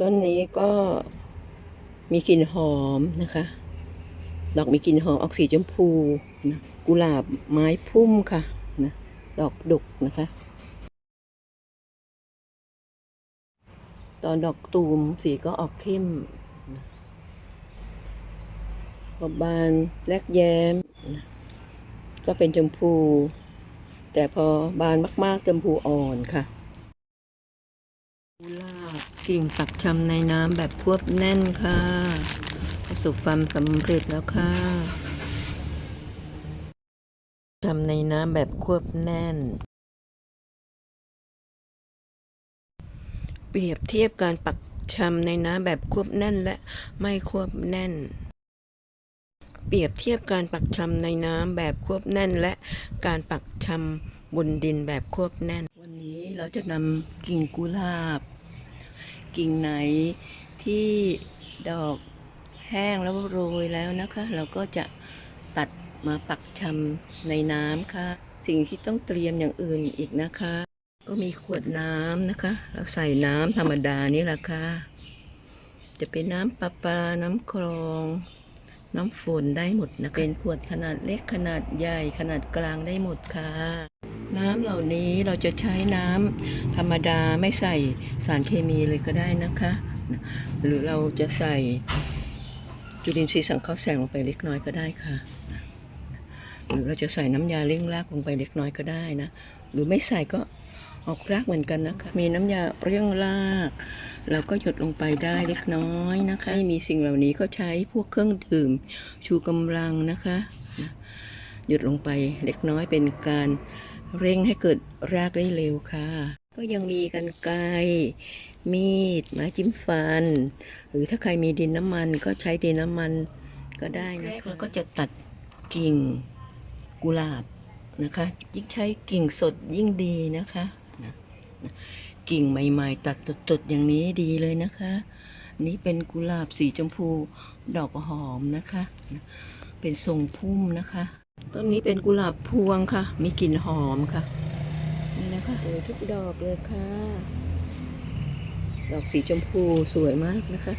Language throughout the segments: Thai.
ต้นนี้ก็มีกลิ่นหอมนะคะ ดอกมีกลิ่นหอมออกสีชมพูนะกุหลาบไม้พุ่มค่ะนะดอกดุกนะคะ ตอนดอกตูมสีก็ออกเข้มนะพอบานแลกแย้ม ก็เป็นชมพู แต่พอบานมาก ๆ ชมพูอ่อนค่ะ กุหลาบกิ่งปักชำในน้ำแบบควบแน่นค่ะ ประสบความสำเร็จแล้วค่ะทำในน้ำแบบควบแน่น เปรียบเทียบการปักชำในน้ำแบบควบแน่นและไม่ควบแน่น เปรียบเทียบการปักชำในน้ำแบบควบแน่น และการปักชำบนดินแบบควบแน่น วันนี้เราจะนำกิ่งกุหลาบ กิ่งไหนที่ดอกแห้งแล้วโรยแล้วนะคะ เราก็จะตัดมาปักชำในน้ำค่ะ สิ่งที่ต้องเตรียมอย่างอื่นอีกนะคะ ก็มีขวดน้ำนะคะ เราใส่น้ำธรรมดานี่แหละค่ะ จะเป็นน้ำประปา น้ำคลอง น้ำฝนได้หมดนะคะเป็นขวดขนาดเล็กขนาดใหญ่ขนาดกลางได้หมดค่ะ น้ำเหล่านี้เราจะใช้น้ำธรรมดาไม่ใส่สารเคมีเลยก็ได้นะคะ หรือเราจะใส่จุลินทรีย์สังเคราะห์แสงลงไปเล็กน้อยก็ได้ค่ะ หรือเราจะใส่น้ำยาเร่งรากลงไปเล็กน้อยก็ได้นะ หรือไม่ใส่ก็ออกรากเหมือนกันนะคะ มีน้ำยาเร่งรากเราก็หยดลงไปได้เล็กน้อยนะคะม่มีสิ่งเหล่านี้ก็ใช้พวกเครื่องดื่มชูกำลังนะคะหยดลงไปเล็กน้อยเป็นการ เร่งให้เกิดรากได้เร็วค่ะ ก็ยังมีกันไกรมีดไม้จิ้มฟัน หรือถ้าใครมีดินน้ำมันก็ใช้ดินน้ำมันก็ได้นะคะก็จะตัดกิ่งกุหลาบนะคะ ยิ่งใช้กิ่งสดยิ่งดีนะคะกิ่งใหม่ ๆ ตัดสดๆอย่างนี้ดีเลยนะคะ นี่เป็นกุหลาบสีชมพูดอกหอมนะคะ เป็นทรงพุ่มนะคะ ต้นนี้เป็นกุหลาบพวงค่ะ มีกลิ่นหอมค่ะ นี่นะคะโอ้ยทุกดอกเลยค่ะ ดอกสีชมพูสวยมากนะคะ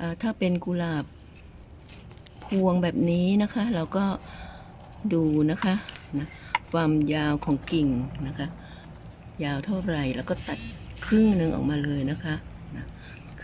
อ่าถ้าเป็นกุหลาบพวงแบบนี้นะคะ เราก็ดูนะคะนะความยาวของกิ่งนะคะ ยาวเท่าไหร่แล้วก็ตัดครึ่งหนึ่งออกมาเลยนะคะนะ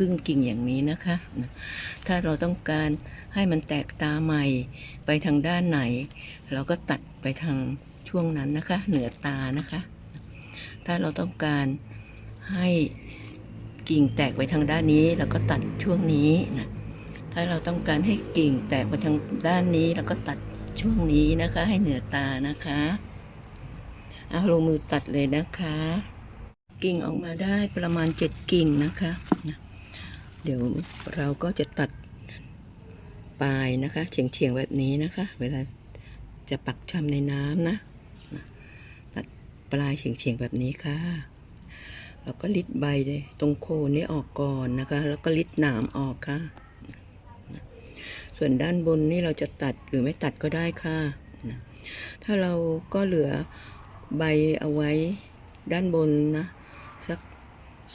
ครึ่งกิ่งอย่างนี้นะคะ ถ้าเราต้องการให้มันแตกตาใหม่ไปทางด้านไหน เราก็ตัดไปทางช่วงนั้นนะคะ เหนือตานะคะ ถ้าเราต้องการให้กิ่งแตกไปทางด้านนี้เราก็ตัดช่วงนี้นะถ้าเราต้องการให้กิ่งแตกไปทางด้านนี้เราก็ตัดช่วงนี้นะคะ ให้เหนือตานะคะเอาลงมือตัดเลยนะคะ กิ่งออกมาได้ประมาณเจ็ดกิ่งนะคะนะ เดี๋ยวเราก็จะตัดปลายนะคะ เฉียงๆแบบนี้นะคะ เวลาจะปักชำในน้ำนะนะ ตัดปลายเฉียงๆแบบนี้ค่ะแล้วก็ลิดใบเลยตรงโคนนี้ออกก่อนนะคะ แล้วก็ลิดหนามออกค่ะ ส่วนด้านบนนี่เราจะตัดหรือไม่ตัดก็ได้ค่ะถ้าเราก็เหลือใบเอาไว้ด้านบนนะ สัก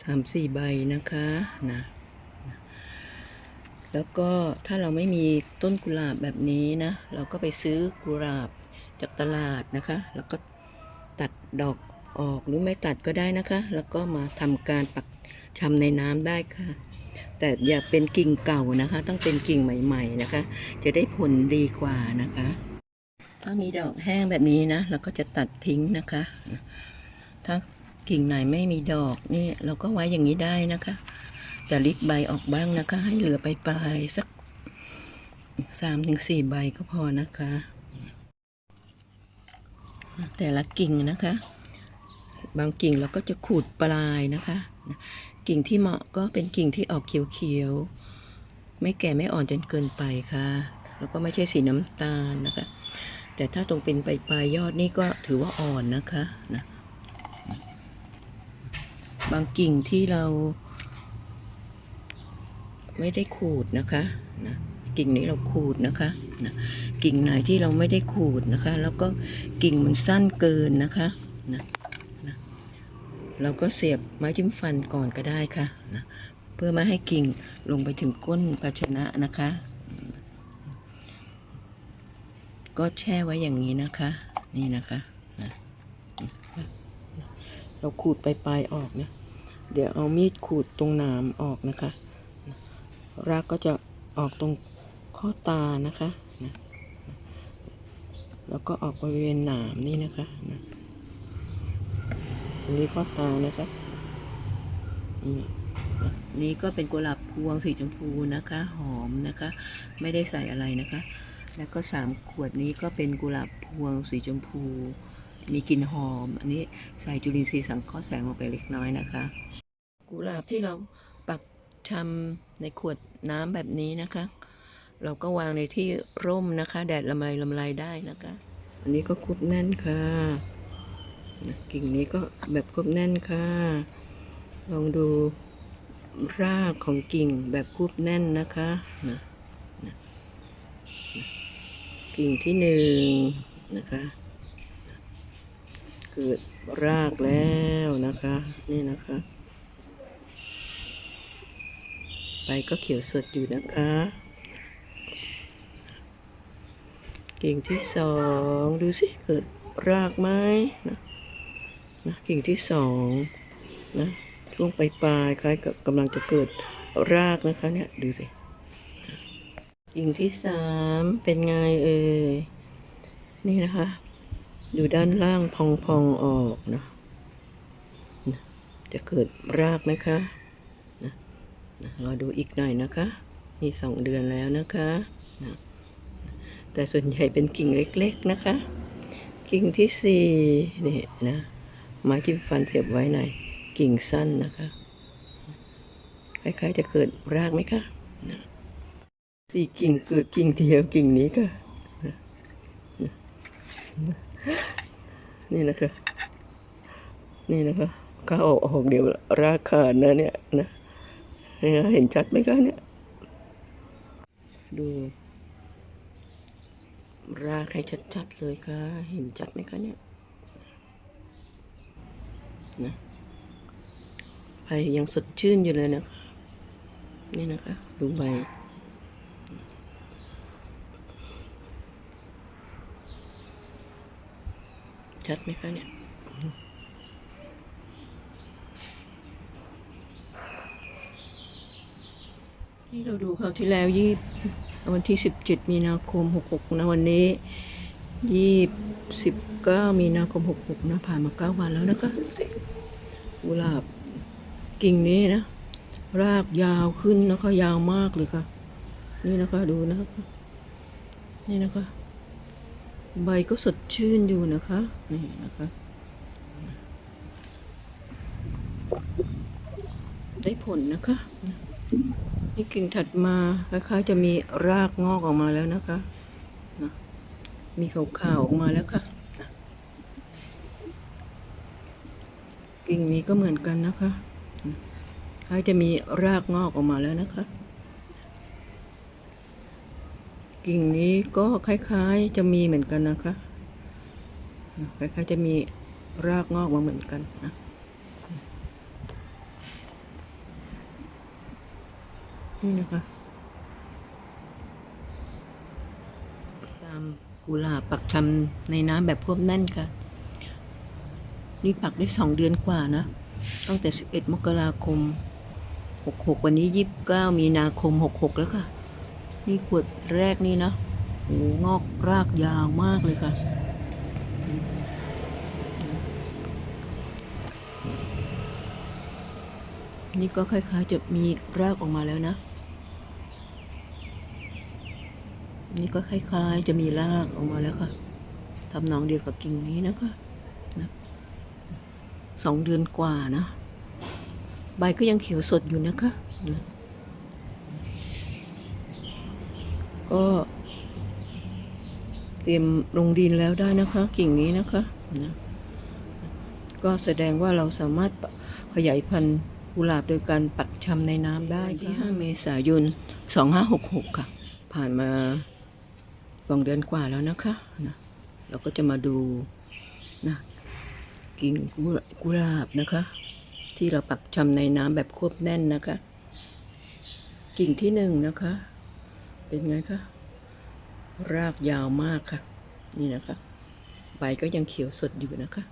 สามสี่ใบนะคะนะ แล้วก็ถ้าเราไม่มีต้นกุหลาบแบบนี้นะ เราก็ไปซื้อกุหลาบจากตลาดนะคะ แล้วก็ตัดดอกออกหรือไม่ตัดก็ได้นะคะ แล้วก็มาทำการปักชำในน้ำได้ค่ะ แต่อย่าเป็นกิ่งเก่านะคะ ต้องเป็นกิ่งใหม่ ๆนะคะ จะได้ผลดีกว่านะคะถ้ามีดอกแห้งแบบนี้นะเราก็จะตัดทิ้งนะคะ ถ้ากิ่งไหนไม่มีดอกนี่เราก็ไว้อย่างนี้ได้นะคะ จะลิดใบออกบ้างนะคะ ให้เหลือไปปลายสักสามถึงสี่ใบก็พอนะคะ แต่ละกิ่งนะคะ บางกิ่งเราก็จะขูดปลายนะคะ กิ่งที่เหมาะก็เป็นกิ่งที่ออกเขียวๆ ไม่แก่ไม่อ่อนจนเกินไปค่ะ แล้วก็ไม่ใช่สีน้ำตาลนะคะ แต่ถ้าตรงเป็นปลายปลายยอดนี่ก็ถือว่าอ่อนนะคะนะบางกิ่งที่เรา ไม่ได้ขูดนะคะนะกิ่งนี้เราขูดนะคะนะกิ่งไหนที่เราไม่ได้ขูดนะคะ แล้วก็กิ่งมันสั้นเกินนะคะนะนะเราก็เสียบไม้จิ้มฟันก่อนก็ได้ค่ะนะเพื่อไม่ให้กิ่งลงไปถึงก้นภาชนะนะคะ ก็แช่ไว้อย่างนี้นะคะ นี่นะคะนะเราขูดปลายๆออกนะเดี๋ยวเอามีดขูดตรงหนามออกนะคะ รากก็จะออกตรงข้อตานะคะนะแล้วก็ออกบริเวณหนามนี่นะคะนะตรงนี้ข้อตานะคะนี่นะนี่ก็เป็นกุหลาบพวงสีชมพูนะคะ หอมนะคะ ไม่ได้ใส่อะไรนะคะ แล้วก็สามขวดนี้ก็เป็นกุหลาบพวงสีชมพู มีกลิ่นหอม อันนี้ใส่จุลินทรีย์สังเคราะห์แสงลงไปเล็กน้อยนะคะ กุหลาบที่เรา ปักชำในขวดน้ำแบบนี้นะคะ เราก็วางในที่ร่มนะคะ แดดละไมลำไรได้นะคะ อันนี้ก็คุบแน่นค่ะนะกิ่งนี้ก็แบบคุบแน่นค่ะ ลองดูรากของกิ่งแบบคุบแน่นนะคะนะนะกิ่งที่หนึ่งนะคะเกิดรากแล้วนะคะ นี่นะคะ ใบก็เขียวสดอยู่นะคะ กิ่งที่สองดูสิเกิดรากไหมนะนะกิ่งที่สองนะช่วงปลายปลายคล้ายกับกำลังจะเกิดรากนะคะเนี่ยดูสิกิ่งที่สามเป็นไงเอ่ยนี่นะคะ อยู่ด้านล่างพองๆออกนะจะเกิดรากไหมคะ รอดูอีกหน่อยนะคะนี่สองเดือนแล้วนะคะนะแต่ส่วนใหญ่เป็นกิ่งเล็กๆนะคะ กิ่งที่สี่นี่นะไม้จิ้มฟันเสียบไว้หน่อยกิ่งสั้นนะคะคล้ายๆจะเกิดรากไหมคะนะสี่กิ่งเกิดกิ่งเดียวกิ่งนี้ค่ะนี่นะคะ นี่นะคะก้าวออกออกเดี๋ยวรากขาดนะเนี่ยนะ เห็นชัดไหมคะเนี่ย ดู รากให้ชัดๆเลยค่ะ เห็นชัดไหมคะเนี่ยนะใบยังสดชื่นอยู่เลยนะคะนี่นะคะ ดูใบชัดไหมคะเนี่ย ที่เราดูคราวที่แล้วยี่วันที่สิบเจ็ดมีนาคมหกหกนะวันนี้ยี่สิบเก้ามีนาคมหกหกนะผ่านมาเก้าวันแล้วนะคะกุหลาบกิ่งนี้นะ รากยาวขึ้นนะคะยาวมากเลยค่ะ นี่นะคะดูนะคะนี่นะคะ ใบก็สดชื่นอยู่นะคะ นี่นะคะได้ผลนะคะ นี่กิ่งถัดมาคล้ายๆจะมีรากงอกออกมาแล้วนะคะนะมีขาวๆออกมาแล้วค่ะนะกิ่งนี้ก็เหมือนกันนะคะนะคล้ายจะมีรากงอกออกมาแล้วนะคะ กิ่งนี้ก็คล้ายๆจะมีเหมือนกันนะคะนะคล้ายๆจะมีรากงอกมาเหมือนกันนะ นี่นะคะ ตามกุหลาบปักชำในน้ำแบบควบแน่นค่ะ นี่ปักได้สองเดือนกว่านะ ตั้งแต่สิบเอ็ดมกราคมหกหกวันนี้ยี่สิบเก้ามีนาคมหกหกแล้วค่ะ นี่ขวดแรกนี่นะโอ้งอกรากยาวมากเลยค่ะนี่ก็คล้ายๆจะมีรากออกมาแล้วนะ นี่ก็คล้ายๆ จะมีรากออกมาแล้วค่ะทำนองเดียวกับกิ่งนี้นะคะนะสองเดือนกว่านะ ใบก็ยังเขียวสดอยู่นะคะนะก็เตรียมลงดินแล้วได้นะคะ กิ่งนี้นะคะนะก็แสดงว่าเราสามารถขยายพันธุ์กุหลาบโดยการปักชำในน้ำได้ที่ 5 เมษายน 2566 ค่ะ ผ่านมา สองเดือนกว่าแล้วนะคะนะเราก็จะมาดูนะกิ่งกุหลกุหลาบนะคะ ที่เราปักชำในน้ำแบบควบแน่นนะคะ กิ่งที่หนึ่งนะคะ เป็นไงคะรากยาวมากค่ะ นี่นะคะ ใบก็ยังเขียวสดอยู่นะคะ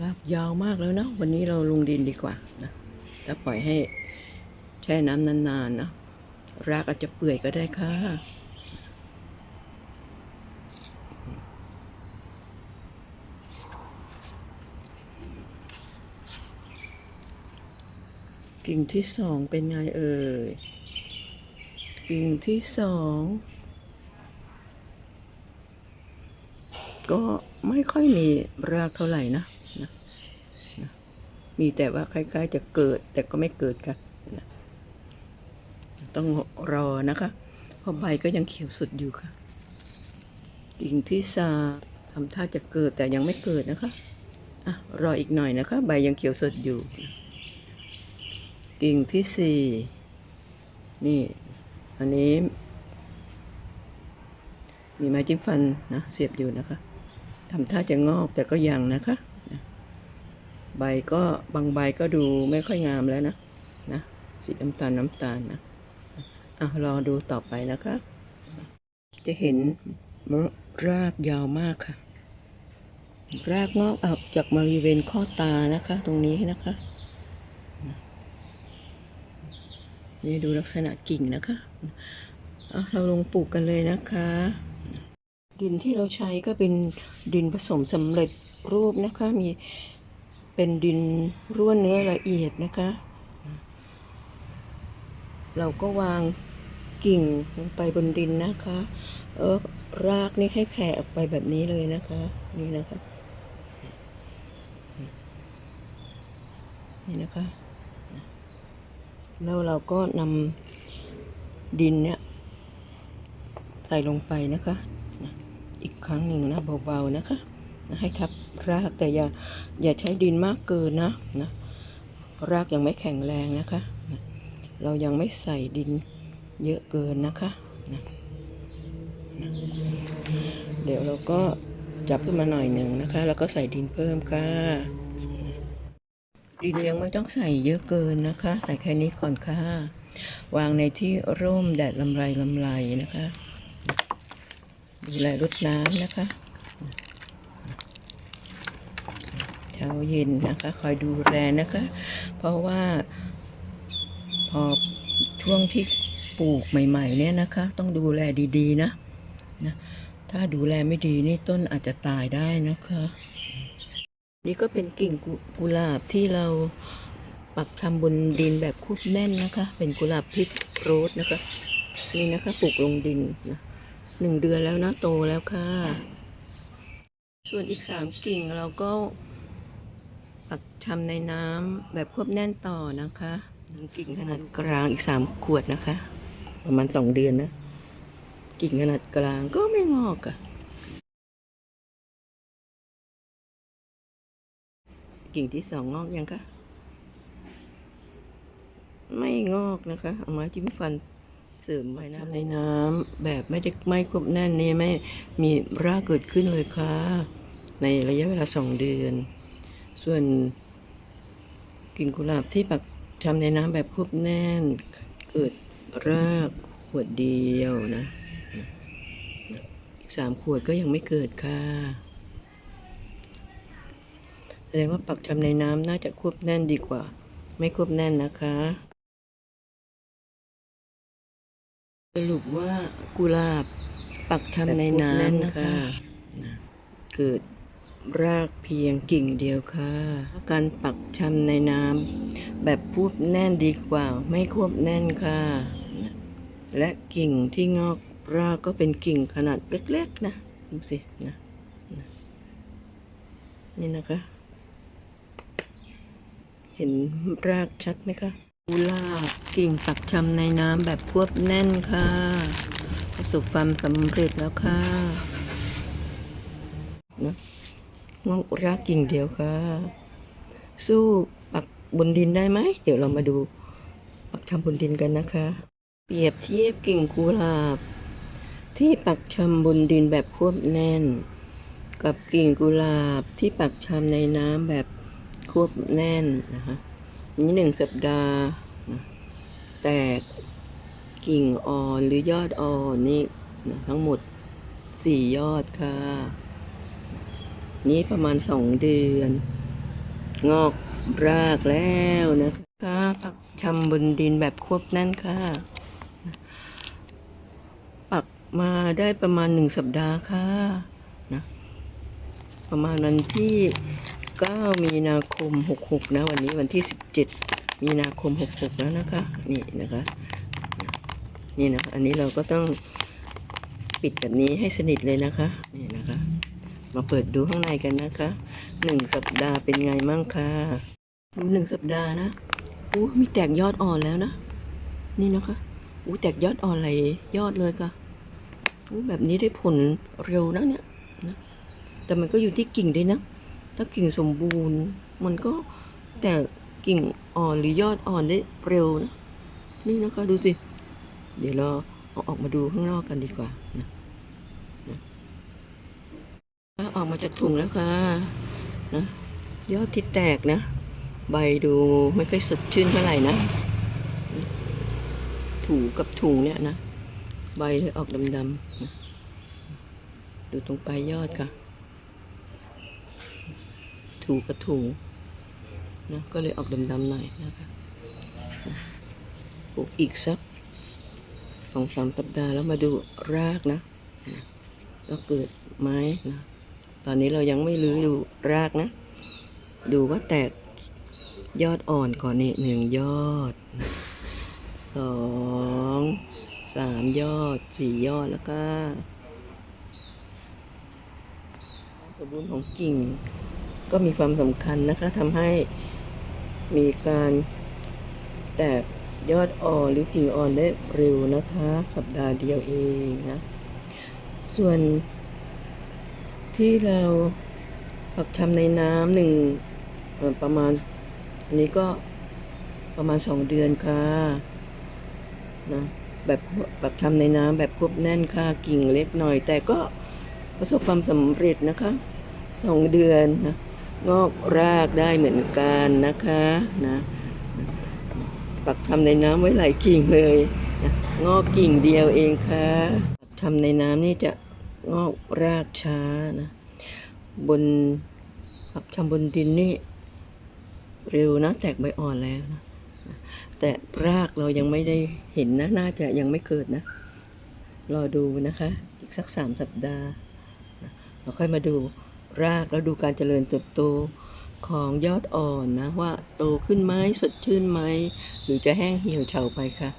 รากยาวมากแล้วนะวันนี้เราลงดินดีกว่านะถ้าปล่อยให้แช่น้ำนานๆนะ รากอาจจะเปื่อยก็ได้ค่ะ กิ่งที่สองเป็นไงเอ่ย กิ่งที่สอง ก็ไม่ค่อยมีรากเท่าไหร่นะนะนะมีแต่ว่าคล้ายๆจะเกิดแต่ก็ไม่เกิดกันนะ ต้องรอนะคะ เพราะใบก็ยังเขียวสดอยู่ค่ะ กิ่งที่สามทำท่าจะเกิดแต่ยังไม่เกิดนะคะอะรออีกหน่อยนะคะ ใบยังเขียวสดอยู่ กิ่งที่สี่นี่ อันนี้ มีไม้จิ้มฟันนะเสียบอยู่นะคะทำท่าจะงอกแต่ก็ยังนะคะนะใบก็บางใบก็ดูไม่ค่อยงามแล้วนะนะสีน้ำตาลน้ำตาลนะ อะรอดูต่อไปนะคะ จะเห็นรากยาวมากค่ะ รากงอกออกจากบริเวณข้อตานะคะ ตรงนี้นะคะนี่ดูลักษณะกิ่งนะคะเราลงปลูกกันเลยนะคะ ดินที่เราใช้ก็เป็นดินผสมสำเร็จรูปนะคะ มีเป็นดินร่วนเนื้อละเอียดนะคะ เราก็วาง กิ่งลงไปบนดินนะคะ เออรากนี่ให้แผ่ออกไปแบบนี้เลยนะคะ นี่นะคะ นี่นะคะ แล้วเราก็นำดินเนี่ย ใส่ลงไปนะคะ อีกครั้งหนึ่งนะเบาๆนะคะให้ทับรากแต่อย่าอย่าใช้ดินมากเกินนะนะ รากยังไม่แข็งแรงนะคะ เรายังไม่ใส่ดิน เยอะเกินนะคะนะนะเดี๋ยวเราก็จับขึ้นมาหน่อยหนึ่งนะคะ แล้วก็ใส่ดินเพิ่มค่ะดินยังไม่ต้องใส่เยอะเกินนะคะ ใส่แค่นี้ก่อนค่ะ วางในที่ร่มแดดลำไรลำไรนะคะดูแลรดน้ำนะคะ เช้าเย็นนะคะ คอยดูแลนะคะ เพราะว่าพอช่วงที่ ปลูกใหม่ ๆ เนี่ยนะคะ ต้องดูแลดีๆนะนะ ถ้าดูแลไม่ดีนี่ต้นอาจจะตายได้นะคะ นี่ก็เป็นกิ่งกุหลาบที่เราปักทำบนดินแบบคุบแน่นนะคะ เป็นกุหลาบพิษโรสนะคะ นี่นะคะปลูกลงดินนะหนึ่งเดือนแล้วนะโตแล้วค่ะ ส่วนอีกสามกิ่งเราก็ปักทำในน้ำแบบควบแน่นต่อนะคะหนึ่งกิ่งขนาดกลางอีกสามขวดนะคะ ประมาณสองเดือนนะ กิ่งขนาดกลางก็ไม่งอกอะกิ่งที่สองงอกยังคะ ไม่งอกนะคะ เอาม้จิ้มฟันเสริมไว้นะในน้ำแบบไม่ได้ไม่ควบแน่นนี่ไม่มีรากเกิดขึ้นเลยค่ะ ในระยะเวลาสองเดือน ส่วนกิ่งกุหลาบที่ปักทำในน้ำแบบควบแน่นเกิด รากขวดเดียวนะอีกสามขวดก็ยังไม่เกิดค่ะแสดงว่าปักทำในน้ำน่าจะควบแน่นดีกว่า ไม่ควบแน่นนะคะ สรุปว่ากุหลาบปักทำในน้ำนะคะนะเกิดรากเพียงกิ่งเดียวค่ะ การปักชำในน้ำแบบพูบแน่นดีกว่า ไม่ควบแน่นค่ะ และกิ่งที่งอกรากก็เป็นกิ่งขนาดเล็กๆนะดูสินะนะนี่นะคะ เห็นรากชัดไหมคะกุหลาบกิ่งปักชำในน้ำแบบควบแน่นค่ะ ประสบความสำเร็จแล้วค่ะนะงอกรากกิ่งเดียวค่ะ สู้ปักบนดินได้ไหม เดี๋ยวเรามาดูปักชำบนดินกันนะคะ เปรียบเทียบกิ่งกุหลาบ ที่ปักชำบนดินแบบควบแน่น กับกิ่งกุหลาบที่ปักชำในน้ำแบบควบแน่นนะคะนี่หนึ่งสัปดาห์นะแตกกิ่งอ่อนหรือยอดอ่อนนี่นะทั้งหมดสี่ยอดค่ะ นี่ประมาณสองเดือน งอกรากแล้วนะคะปักชำบนดินแบบควบแน่นค่ะ มาได้ประมาณหนึ่งสัปดาห์ค่ะนะประมาณวันที่ 9 มีนาคม 66 นะ วันนี้วันที่ 17 มีนาคม 66 แล้วนะคะ นี่นะคะ นี่นะอันนี้เราก็ต้องปิดแบบนี้ให้สนิทเลยนะคะ นี่นะคะ มาเปิดดูข้างในกันนะคะหนึ่งสัปดาห์เป็นไงมั่งคะดูหนึ่งสัปดาห์นะอู้มีแตกยอดอ่อนแล้วนะ นี่นะคะอู้แตกยอดอ่อนหลายยอดเลยค่ะ แบบนี้ได้ผลเร็วนะเนี่ยนะแต่มันก็อยู่ที่กิ่งด้วยนะ ถ้ากิ่งสมบูรณ์ มันก็แต่กิ่งอ่อนหรือยอดอ่อนได้เร็วนะ นี่นะคะดูสิ เดี๋ยวเราเอาออกมาดูข้างนอกกันดีกว่านะนะออกมาจากถุงแล้วค่ะนะยอดที่แตกนะ ใบดูไม่ค่อยสดชื่นเท่าไหร่นะ ถูกับถุงเนี่ยนะ ใบเลยออกดำๆดูตรงปลายยอดค่ะ ถูกระถุงนะก็เลยออกดำๆหน่อยนะคะปลูกอีกสักสองสามสัปดาห์แล้วมาดูรากนะ ก็เกิดไม้นะ ตอนนี้เรายังไม่รื้อดูรากนะ ดูว่าแตกยอดอ่อนก่อนนี่หนึ่งยอดสอง สามยอดสี่ยอดแล้วก็สมบูรณ์ของกิ่ง ก็มีความสำคัญนะคะทำให้มีการแตกยอดอ่อนหรือกิ่งอ่อนได้เร็วนะคะ สัปดาห์เดียวเองนะ ส่วนที่เราปักชำในน้ำหนึ่งประมาณ อันนี้ก็ประมาณสองเดือนค่ะนะ แบบปักชำในน้ำแบบควบแน่นค่ะกิ่งเล็กหน่อย แต่ก็ประสบความสำเร็จนะคะสองเดือนนะงอกรากได้เหมือนกันนะคะนะปักทำในน้ำไว้หลายกิ่งเลยนะงอกกิ่งเดียวเองค่ะปักทำในน้ำนี่จะงอกรากช้านะบนปักทำบนดินนี่เร็วนะแตกใบอ่อนแล้วนะ แต่รากเรายังไม่ได้เห็นนะ น่าจะยังไม่เกิดนะ รอดูนะคะ อีกสักสามสัปดาห์ เราค่อยมาดูรากแล้วดูการเจริญเติบโตของยอดอ่อนนะ ว่าโตขึ้นไหมสดชื่นไหม หรือจะแห้งเหี่ยวเฉาไปค่ะ